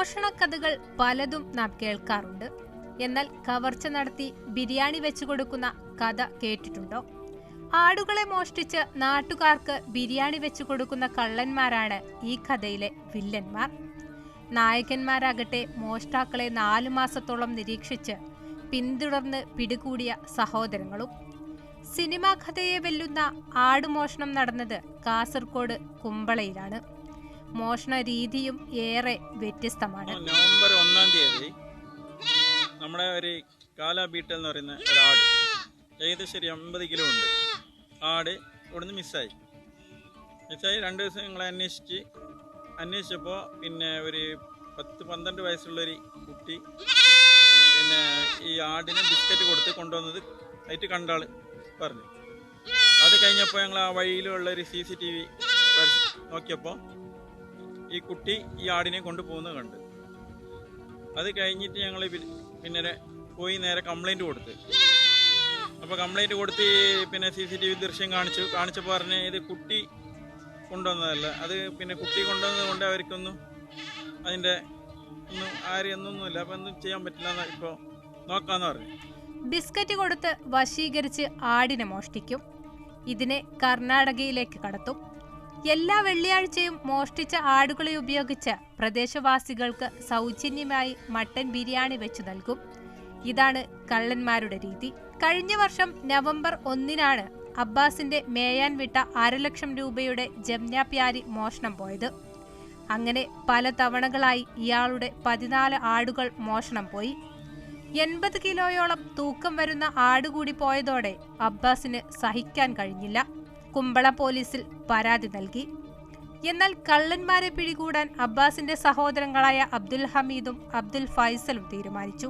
കഥകൾ പലതും നാം കേൾക്കാറുണ്ട്. എന്നാൽ കവർച്ച നടത്തി ബിരിയാണി വെച്ചു കൊടുക്കുന്ന കഥ കേട്ടിട്ടുണ്ടോ? ആടുകളെ മോഷ്ടിച്ച് നാട്ടുകാർക്ക് ബിരിയാണി വെച്ചു കൊടുക്കുന്ന കള്ളന്മാരാണ് ഈ കഥയിലെ വില്ലന്മാർ. നായകന്മാരാകട്ടെ മോഷ്ടാക്കളെ നാലു മാസത്തോളം നിരീക്ഷിച്ച് പിന്തുടർന്ന് പിടികൂടിയ സഹോദരങ്ങളും. സിനിമാ കഥയെ വെല്ലുന്ന ആടുമോഷണം നടന്നത് കാസർഗോഡ് കുമ്പളയിലാണ്. മോഷണ രീതിയും ഏറെ വ്യത്യസ്തമാണ്. നവംബർ ഒന്നാം തീയതി നമ്മുടെ ഒരു കാല ബീട്ടൽ എന്ന് പറയുന്ന ആട് ഏകദേശം ഒരു അമ്പത് കിലോ ഉണ്ട്. ആട് ഇവിടുന്ന് മിസ്സായി. മിസ്സായി. രണ്ട് ദിവസം ഞങ്ങൾ അന്വേഷിച്ച് അന്വേഷിച്ചപ്പോൾ പിന്നെ ഒരു പത്ത് പന്ത്രണ്ട് വയസ്സുള്ളൊരു കുട്ടി പിന്നെ ഈ ആടിന് ബിസ്ക്കറ്റ് കൊടുത്ത് കൊണ്ടുവന്നത് ആയിട്ട് കണ്ടാൾ പറഞ്ഞു. അത് കഴിഞ്ഞപ്പോൾ ഞങ്ങൾ ആ വഴിയിലുള്ള ഒരു സി സി ടി വി നോക്കിയപ്പോൾ ഈ കുട്ടി ഈ ആടിനെ കൊണ്ടുപോകുന്നത് കണ്ട്. അത് കഴിഞ്ഞിട്ട് ഞങ്ങൾ പിന്നെ പോയി നേരെ കംപ്ലൈന്റ് കൊടുത്ത്. അപ്പോൾ കംപ്ലൈന്റ് കൊടുത്ത് പിന്നെ സി സി ടി വി ദൃശ്യം കാണിച്ചു കാണിച്ചപ്പോൾ പറഞ്ഞ് ഇത് കുട്ടി കൊണ്ടുവന്നതല്ല. അത് പിന്നെ കുട്ടി കൊണ്ടുവന്നത് കൊണ്ട് അവർക്കൊന്നും അതിന്റെ ഒന്നും ആരും എന്നൊന്നുമില്ല അപ്പോൾ ഒന്നും ചെയ്യാൻ പറ്റില്ല എന്ന് ഇപ്പോൾ നോക്കാമെന്ന് പറഞ്ഞു. ബിസ്ക്കറ്റ് കൊടുത്ത് വശീകരിച്ച് ആടിനെ മോഷ്ടിക്കും. ഇതിനെ കർണാടകയിലേക്ക് കടത്തും. എല്ലാ വെള്ളിയാഴ്ചയും മോഷ്ടിച്ച ആടുകളെ ഉപയോഗിച്ച് പ്രദേശവാസികൾക്ക് സൗജന്യമായി മട്ടൻ ബിരിയാണി വെച്ചു നൽകും. ഇതാണ് കള്ളന്മാരുടെ രീതി. കഴിഞ്ഞ വർഷം നവംബർ ഒന്നിനാണ് അബ്ബാസിന്റെ മേയാൻ വിട്ട അരലക്ഷം രൂപയുടെ ജംനാപ്യാരി മോഷണം പോയത്. അങ്ങനെ പല തവണകളായി ഇയാളുടെ പതിനാല് ആടുകൾ മോഷണം പോയി. എൺപത് കിലോയോളം തൂക്കം വരുന്ന ആടുകൂടി പോയതോടെ അബ്ബാസിന് സഹിക്കാൻ കഴിഞ്ഞില്ല. കുമ്പള പോലീസിൽ പരാതി നൽകി. എന്നാൽ കള്ളന്മാരെ പിടികൂടാൻ അബ്ബാസിന്റെ സഹോദരങ്ങളായ അബ്ദുൽ ഹമീദും അബ്ദുൽ ഫൈസലും തീരുമാനിച്ചു.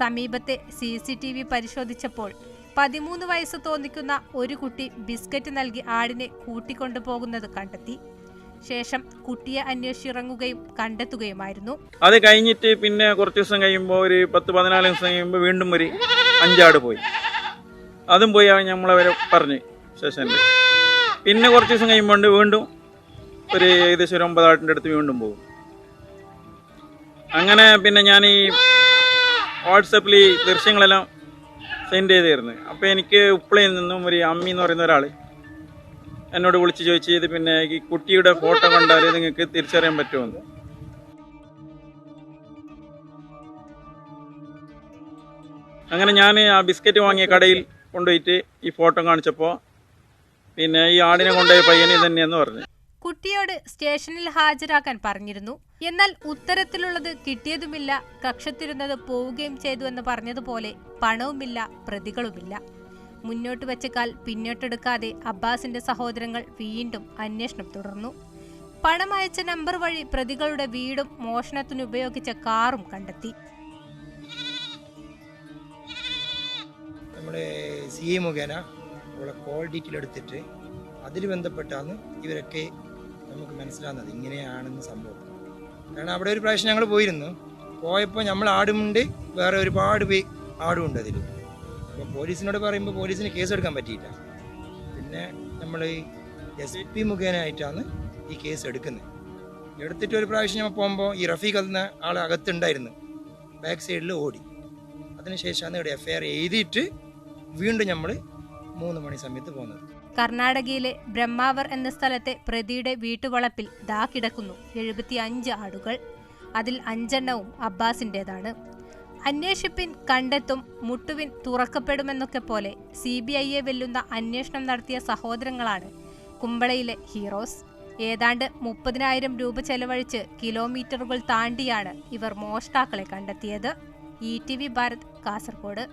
സമീപത്തെ സി സി ടി വി പരിശോധിച്ചപ്പോൾ പതിമൂന്ന് വയസ്സ് തോന്നിക്കുന്ന ഒരു കുട്ടി ബിസ്ക്കറ്റ് നൽകി ആടിനെ കൂട്ടിക്കൊണ്ടുപോകുന്നത് കണ്ടെത്തി. ശേഷം കുട്ടിയെ അന്വേഷിച്ചിറങ്ങുകയും കണ്ടെത്തുകയുമായിരുന്നു. അത് കഴിഞ്ഞിട്ട് പിന്നെ കുറച്ച് ദിവസം കഴിയുമ്പോൾ ഒരു പത്ത് പതിനാല് ദിവസം കഴിയുമ്പോൾ വീണ്ടും ഒരു അഞ്ചാട് പോയി. അതും പോയി പറഞ്ഞു പറഞ്ഞ് സ്റ്റേഷനിൽ പിന്നെ കുറച്ച് ദിവസം കഴിയുമ്പോൾ വീണ്ടും ഒരു ഏകദേശം ഒരു ഒമ്പതാട്ടിന്റെ അടുത്ത് വീണ്ടും പോകും. അങ്ങനെ പിന്നെ ഞാൻ ഈ വാട്സപ്പിൽ ഈ ദൃശ്യങ്ങളെല്ലാം സെൻഡ് ചെയ്തിരുന്നു അപ്പോൾ എനിക്ക് ഉപ്പളയിൽ നിന്നും ഒരു അമ്മി എന്ന് പറയുന്ന ഒരാൾ എന്നോട് വിളിച്ച് ചോദിച്ചു ഇത് പിന്നെ ഈ കുട്ടിയുടെ ഫോട്ടോ കണ്ടാൽ നിങ്ങൾക്ക് തിരിച്ചറിയാൻ പറ്റുമെന്ന്. അങ്ങനെ ഞാൻ ആ ബിസ്ക്കറ്റ് വാങ്ങിയ കടയിൽ കൊണ്ടുപോയിട്ട് ഈ ഫോട്ടോ കാണിച്ചപ്പോൾ പിന്നെ ഈ ആടിനെ കൊണ്ടുപോയി പയ്യനെ തന്നെയെന്ന് പറഞ്ഞു. കുട്ടിയോട് സ്റ്റേഷനിൽ ഹാജരാക്കാൻ പറഞ്ഞിരുന്നു. എന്നാൽ ഉത്തരത്തിലുള്ളത് കിട്ടിയതുമില്ല കക്ഷത്തിരുന്നത് പോവുകയും ചെയ്തു എന്ന് പറഞ്ഞതുപോലെ പണവുമില്ല പ്രതികളുമില്ല. മുന്നോട്ട് വെച്ച കാൽ പിന്നോട്ടെടുക്കാതെ അബ്ബാസിന്റെ സഹോദരങ്ങൾ വീണ്ടും അന്വേഷണം തുടർന്നു. പണമയച്ച അയച്ച നമ്പർ വഴി പ്രതികളുടെ വീടും മോഷണത്തിന് ഉപയോഗിച്ച കാറും കണ്ടെത്തി. നമ്മുടെ സി എ മുഖേന ഉള്ള കോൾ ഡീറ്റെയിൽ എടുത്തിട്ട് അതിൽ ബന്ധപ്പെട്ടാണ് ഇവരൊക്കെ നമുക്ക് മനസ്സിലാകുന്നത് ഇങ്ങനെയാണെന്ന് സംഭവം. കാരണം അവിടെ ഒരു പ്രാവശ്യം ഞങ്ങൾ പോയിരുന്നു. പോയപ്പോൾ നമ്മൾ ആടുമുണ്ട് വേറെ ഒരുപാട് പേ ആടുമുണ്ട് അതിൽ അപ്പോൾ പോലീസിനോട് പറയുമ്പോൾ പോലീസിന് കേസ് എടുക്കാൻ പറ്റിയില്ല. പിന്നെ നമ്മൾ എസ് പി മുഖേനയായിട്ടാണ് ഈ കേസ് എടുക്കുന്നത്. എടുത്തിട്ട് ഒരു പ്രാവശ്യം നമ്മൾ പോകുമ്പോൾ ഈ റഫീഖ് എന്ന ആൾ അകത്തുണ്ടായിരുന്നു. ബാക്ക് സൈഡിൽ ഓടി. അതിനുശേഷമാണ് ഇവിടെ എഫ് ഐ ആർ എഴുതിയിട്ട് വീണ്ടും നമ്മൾ മൂന്ന് മണി സമയത്ത് പോകുന്നത്. കർണാടകയിലെ ബ്രഹ്മാവർ എന്ന സ്ഥലത്തെ പ്രതിയുടെ വീട്ടുവളപ്പിൽ ദാ കിടക്കുന്നു. എഴുപത്തി അഞ്ച് ആടുകൾ. അതിൽ അഞ്ചെണ്ണവും അബ്ബാസിന്റെതാണ് അന്വേഷിപ്പിൻ കണ്ടെത്തും മുട്ടുവിൻ തുറക്കപ്പെടുമെന്നൊക്കെ പോലെ സി ബി ഐയെ വെല്ലുന്ന അന്വേഷണം നടത്തിയ സഹോദരങ്ങളാണ് കുമ്പളയിലെ ഹീറോസ്. ഏതാണ്ട് മുപ്പതിനായിരം രൂപ ചെലവഴിച്ച് കിലോമീറ്ററുകൾ താണ്ടിയാണ് ഇവർ മോഷ്ടാക്കളെ കണ്ടെത്തിയത്. E T V Bharat Kasaragod.